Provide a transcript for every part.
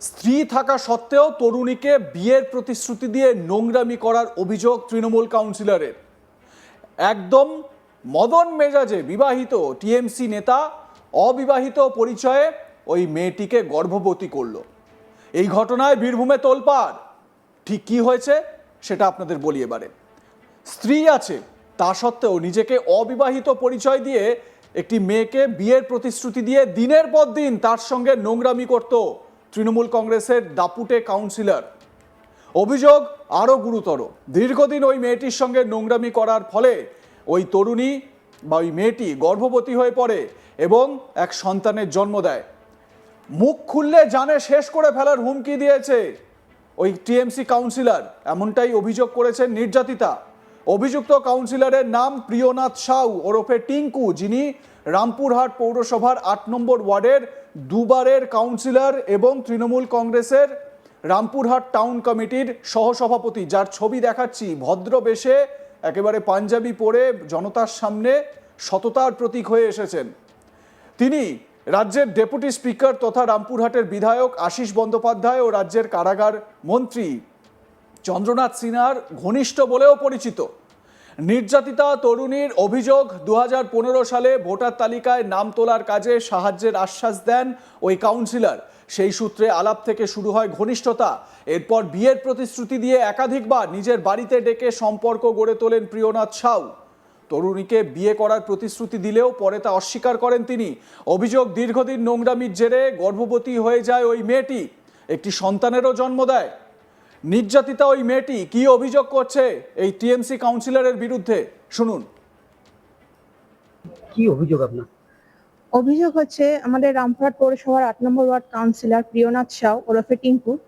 স্ত্রী থাকা সত্ত্বেও তরুণীকে বিয়ের প্রতিশ্রুতি দিয়ে নোংরামি করার অভিযোগ তৃণমূল কাউন্সিলরের। একদম মদন মেজাজে বিবাহিত টিএমসি নেতা অবিবাহিত পরিচয়ে ওই মেয়েটিকে গর্ভবতী করল। এই ঘটনায় বীরভূমে তোলপাড়। ঠিক কি হয়েছে সেটা আপনাদের বলি এবারে। স্ত্রী আছে, তা সত্ত্বেও নিজেকে অবিবাহিত পরিচয় দিয়ে একটি মেয়েকে বিয়ের প্রতিশ্রুতি দিয়ে দিনের পর দিন তার সঙ্গে নোংরামি করত তৃণমূল কংগ্রেসের দাপুটে কাউন্সিলর। অভিযোগ আরও গুরুতর। দীর্ঘদিন ওই মেয়েটির সঙ্গে নোংরামি করার ফলে ওই তরুণী বা ওই মেয়েটি গর্ভবতী হয়ে পড়ে এবং এক সন্তানের জন্ম দেয়। মুখ খুললে জানে শেষ করে ফেলার হুমকি দিয়েছে ওই টিএমসি কাউন্সিলর। এমনটাই অভিযোগ করেছেন নির্যাতিতা। অভিযুক্ত কাউন্সিলরের নাম প্রিয়নাথ সাউ ওরফে টিঙ্কু, যিনি রামপুরহাট পৌরসভার আট নম্বর ওয়ার্ডের দুবারের কাউন্সিলর এবং তৃণমূল কংগ্রেসের রামপুরহাট টাউন কমিটির সহসভাপতি, যার ছবি দেখাচ্ছি। ভদ্র বেশে, একেবারে পাঞ্জাবি পরে জনতার সামনে সততার প্রতীক হয়ে এসেছেন। তিনি রাজ্যের ডেপুটি স্পিকার তথা রামপুরহাটের বিধায়ক আশিস বন্দ্যোপাধ্যায় ও রাজ্যের কারাগার মন্ত্রী। চন্দ্রনাথ সিনহার ঘনিষ্ঠ বলেও পরিচিত। নির্যাতিতা তরুণীর অভিযোগ দু হাজার পনেরো সালে ভোটার তালিকায় নাম তোলার কাজে সাহায্যের আশ্বাস দেন ওই কাউন্সিলর। সেই সূত্রে আলাপ থেকে শুরু হয় ঘনিষ্ঠতা। এরপর বিয়ের প্রতিশ্রুতি দিয়ে একাধিকবার নিজের বাড়িতে ডেকে সম্পর্ক গড়ে তোলেন প্রিয়নাথ সাউ। তরুণীকে বিয়ে করার প্রতিশ্রুতি দিলেও পরে তা অস্বীকার করেন তিনি। অভিযোগ দীর্ঘদিন নোংরামির জেরে গর্ভবতী হয়ে যায় ওই মেয়েটি। একটি সন্তানেরও জন্ম দেয়। নির্যাতিতা ওই মেয়েটি কি অভিযোগ করছে এই টিএমসি কাউন্সিলরের বিরুদ্ধে? শুনুন। কি অভিযোগ আপনার? অভিযোগ হচ্ছে আমাদের রামপুরহাট পৌরসভার আট নম্বর ওয়ার্ড কাউন্সিলর প্রিয়নাথ সাউ ওরফে টিঙ্কু।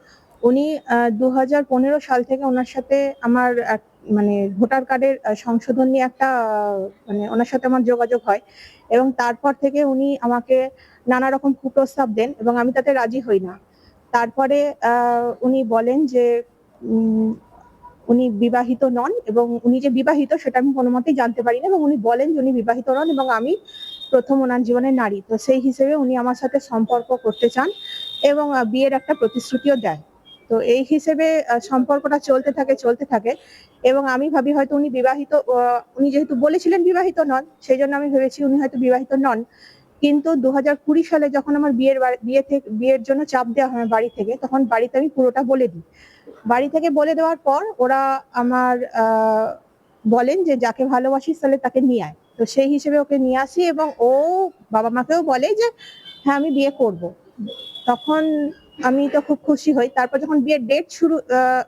উনি দু হাজার পনেরো সাল থেকে ওনার সাথে আমার এক- মানে ভোটার কার্ডের সংশোধন নিয়ে একটা মানে ওনার সাথে আমার যোগাযোগ হয়। এবং তারপর থেকে উনি আমাকে নানা রকম কুপ্রস্তাব দেন এবং আমি তাতে রাজি হই না। তারপরে উনি বলেন যে উনি বিবাহিত নন এবং উনি যে বিবাহিত সেটা আমি কোনো মতেই জানতে পারি না এবং উনি বলেন যে উনি বিবাহিত নন এবং আমি প্রথম ওনার জীবনের নারী। তো সেই হিসেবে উনি আমার সাথে সম্পর্ক করতে চান এবং বিয়ের একটা প্রতিশ্রুতিও দেয় তো এই হিসেবে সম্পর্কটা চলতে থাকে চলতে থাকে এবং আমি ভাবি হয়তো উনি বিবাহিত উনি যেহেতু বলেছিলেন বিবাহিত নন, সেই জন্য আমি ভেবেছি উনি হয়তো বিবাহিত নন। কিন্তু দু হাজার কুড়ি সালে যখন আমার বিয়ের বিয়ে থেকে বিয়ের জন্য চাপ দেওয়া হয় বাড়ি থেকে, তখন বাড়িতে আমি পুরোটা বলে দিই। বাড়ি থেকে বলে দেওয়ার পর ওরা আমার বলেন যে যাকে ভালোবাসিস তাহলে তাকে নিয়ে আয়। তো সেই হিসেবে ওকে নিয়ে আসি এবং ও বাবা মাকেও বলে যে হ্যাঁ আমি বিয়ে করব। তখন আমি তো খুব খুশি হই। তারপর যখন বিয়ের ডেট শুরু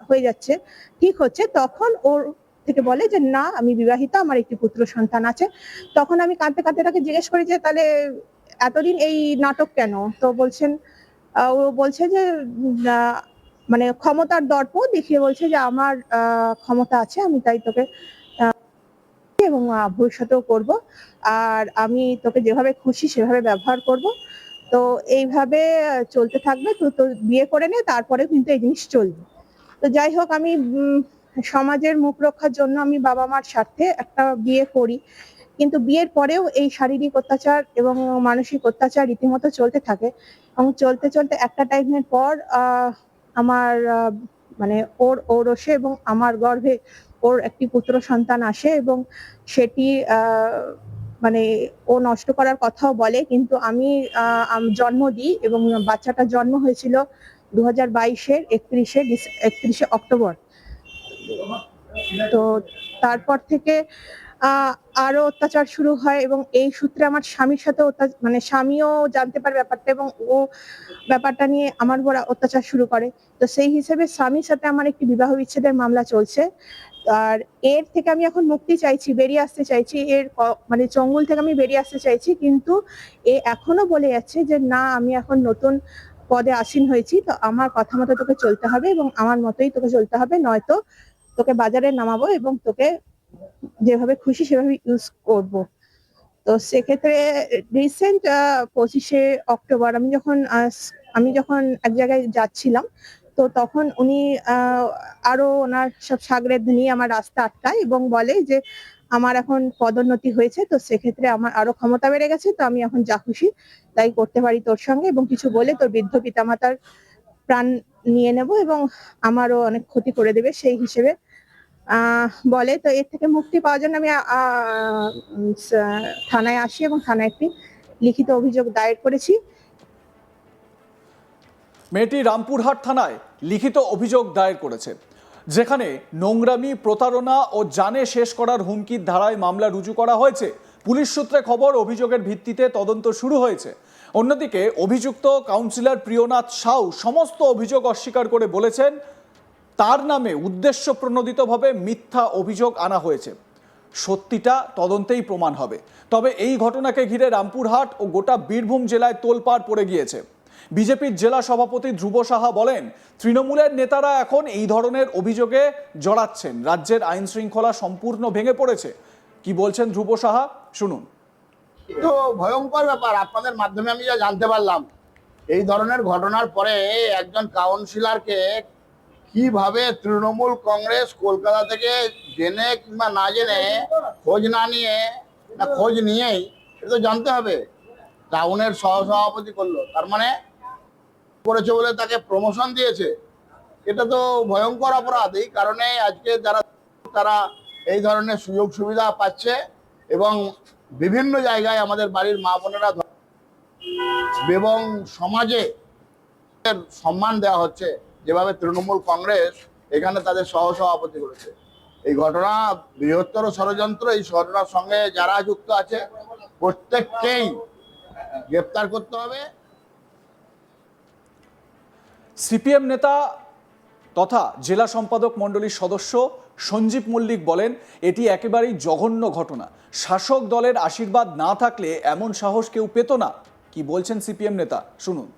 হয়ে যাচ্ছে, ঠিক হচ্ছে, তখন ওর থেকে বলে যে, না, আমি বিবাহিত, আমার একটি পুত্র সন্তান আছে। তখন আমি কাঁদতে কাঁদতে তাকে জিজ্ঞেস করি যে, তাহলে এতদিন এই নাটক কেন? তো বলছেন ও বলছে যে মানে ক্ষমতার দর্প দেখিয়ে বলছে যে, আমার ক্ষমতা আছে, আমি তাই তোকে এবং ভবিষ্যতেও করব। আর আমি তোকে যেভাবে খুশি, সেভাবে ব্যবহার করব। তো এইভাবে চলতে থাকবে। তো তো বিয়ে করে নে তারপরে কিন্তু এই জিনিস চলবে। তো যাই হোক, আমি সমাজের মুখ রক্ষার জন্য আমি বাবা মার স্বার্থে একটা বিয়ে করি। কিন্তু বিয়ের পরেও এই শারীরিক অত্যাচার এবং মানসিক অত্যাচার রীতিমতো চলতে থাকে এবং চলতে চলতে একটা টাইমের পর আমার মানে ওর ওরসে এবং আমার গর্ভে ওর একটি পুত্র সন্তান আসে এবং সেটি মানে ও নষ্ট করার কথাও বলে। কিন্তু আমি জন্ম দিই এবং বাচ্চাটার জন্ম হয়েছিল দু হাজার বাইশের একত্রিশে একত্রিশে অক্টোবর। তো তারপর থেকে আরও অত্যাচার শুরু হয় এবং এই সূত্রে আমার স্বামীর সাথে মানে স্বামীও জানতে পারে ব্যাপারটা এবং ও ব্যাপারটা নিয়ে আমার উপর অত্যাচার শুরু করে। তো সেই হিসেবে স্বামীর সাথে আমার একটি বিবাহ বিচ্ছেদের মামলা চলছে। আর এর থেকে আমি এখন মুক্তি চাইছি, বেরিয়ে আসতে চাইছি। এর মানে চঙ্গুল থেকে আমি বেরিয়ে আসতে চাইছি, কিন্তু এ এখনও বলে যাচ্ছে যে, না, আমি এখন নতুন পদে আসীন হয়েছি। তো আমার কথা মতো তোকে চলতে হবে এবং আমার মতোই তোকে চলতে হবে। নয়তো তোকে বাজারে নামাবো এবং তোকে যেভাবে খুশি সেভাবে ইউজ করব। তো সেক্ষেত্রে রিসেন্ট পঁচিশে অক্টোবর আমি যখন আমি যখন এক জায়গায় যাচ্ছিলাম, তো তখন উনি আরও ওনার সব সাগরেদ নিয়ে আমার রাস্তা আটকায় এবং বলে যে, আমার এখন পদোন্নতি হয়েছে, তো সেক্ষেত্রে আমার আরও ক্ষমতা বেড়ে গেছে, তো আমি এখন যা খুশি তাই করতে পারি তোর সঙ্গে। এবং কিছু বলে তোর বৃদ্ধ পিতামাতার প্রাণ নিয়ে নেব এবং আমারও অনেক ক্ষতি করে দেবে সেই হিসেবে বলে। তো এর থেকে মুক্তি পাওয়ার জন্য আমি থানায় আসি এবং থানায় একটি লিখিত অভিযোগ দায়ের করেছি। মেয়েটি রামপুরহাট থানায় লিখিত অভিযোগ দায়ের করেছে, যেখানে নোংরামি, প্রতারণা ও জানে শেষ করার হুমকির ধারায় মামলা রুজু করা হয়েছে। পুলিশ সূত্রে খবর, অভিযোগের ভিত্তিতে তদন্ত শুরু হয়েছে। অন্যদিকে অভিযুক্ত কাউন্সিলর প্রিয়নাথ সাউ সমস্ত অভিযোগ অস্বীকার করে বলেছেন তার নামে উদ্দেশ্য প্রণোদিতভাবে মিথ্যা অভিযোগ আনা হয়েছে। সত্যিটা তদন্তেই প্রমাণ হবে। তবে এই ঘটনাকে ঘিরে রামপুরহাট ও গোটা বীরভূম জেলায় তোলপাড় পড়ে গিয়েছে। বিজেপির জেলা সভাপতি ধ্রুব সাহা বলেন, তৃণমূলের নেতারা এখন এই ধরনের অভিযোগে জড়াচ্ছেন। রাজ্যের আইন শৃঙ্খলা সম্পূর্ণ ভেঙে পড়েছে। কি বলছেন ধ্রুব সাহা? শুনুন। তো ভয়ঙ্কর ব্যাপার। আপনাদের মাধ্যমে আমি যা জানতে পারলাম, এই ধরনের ঘটনার পরে একজন কাউন্সিলরকে কীভাবে তৃণমূল কংগ্রেস কলকাতা থেকে জেনে কিংবা না জেনে খোঁজ না নিয়ে, না খোঁজ নিয়েই এটা তো জানতে হবে। টাউনের সহসভাপতি করল, তার মানে করেছে বলে তাকে প্রমোশন দিয়েছে। এটা তো ভয়ঙ্কর অপরাধ। এই কারণে আজকে যারা, তারা এই ধরনের সুযোগ সুবিধা পাচ্ছে এবং বিভিন্ন জায়গায় আমাদের বাড়ির মা বোনেরা এবং সমাজে সম্মান দেওয়া হচ্ছে। যেভাবে তৃণমূল কংগ্রেস এখানে তাদের সহসভাপতি করেছে। এই ঘটনা বৃহত্তর ষড়যন্ত্র, এই ঘটনার সঙ্গে যারা যুক্ত আছে, প্রত্যেককেই গ্রেপ্তার করতে হবে। সিপিএম নেতা তথা জেলা সম্পাদক মণ্ডলীর সদস্য সঞ্জীব মল্লিক বলেন, এটি একেবারেই জঘন্য ঘটনা। শাসক দলের আশীর্বাদ না থাকলে এমন সাহস কেউ পেত না। কি বলছেন সিপিএম নেতা? শুনুন।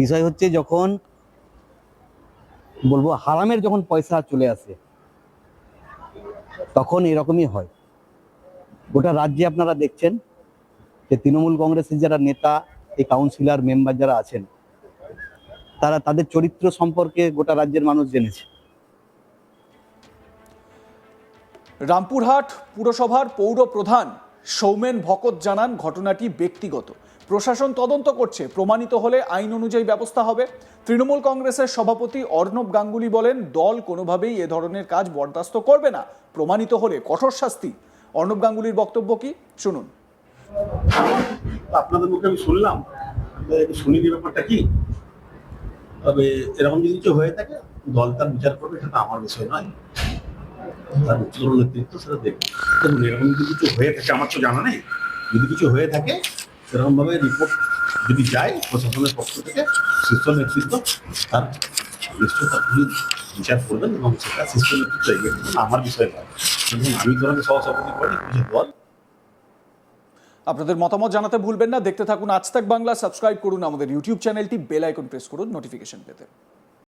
বিষয় হচ্ছে যখন বলব হারামের যখন পয়সা চলে আসে, তখন এরকমই হয়। গোটা রাজ্যে আপনারা দেখছেন যে তৃণমূল কংগ্রেসের যারা নেতা, এই কাউন্সিলর, মেম্বার যারা আছেন, তারা তাদের চরিত্র সম্পর্কে গোটা রাজ্যের মানুষ জেনেছে। রামপুরহাট পুরসভার পৌর প্রধান সৌমেন ভকত জানান ঘটনাটি ব্যক্তিগত। প্রশাসন তদন্ত করছে। প্রমাণিত হলে আইন অনুযায়ী ব্যবস্থা হবে। তৃণমূল কংগ্রেসের সভাপতি অর্ণব গাঙ্গুলি বলেন, দল কোনোভাবেই এ ধরনের কাজ বরদাস্ত করবে না। প্রমাণিত হলে কঠোর শাস্তি। অর্ণব গাঙ্গুলির বক্তব্য কি? শুনুন। আপনাদের মুখে আমি শুনলাম। শুনিনি ব্যাপারটা কি? তবে এরকম যদি কিছু হয়ে থাকে, দল তার বিচার করবে, সেটা আমার বিষয় নয়। তার উচ্চতর নেতৃত্ব সেটা দেখবে। এরকম যদি কিছু হয়ে থাকে, আমার তো জানা নেই। যদি কিছু হয়ে থাকে সেরকম ভাবে রিপোর্ট যদি যায় প্রশাসনের পক্ষ থেকে শীর্ষ নেতৃত্ব তার নিশ্চয় বিচার করবেন এবং সেটা শীর্ষ নেতৃত্ব এগিয়ে। আমার বিষয় নয়। আমি ধরনের সহসভাপতি করি দল। আপনাদের মতামত জানাতে ভুলবেন না। দেখতে থাকুন আজ তাক বাংলা, সাবস্ক্রাইব করুন আমাদের ইউটিউব চ্যানেলটি, বেল আইকন প্রেস করুন নোটিফিকেশন পেতে।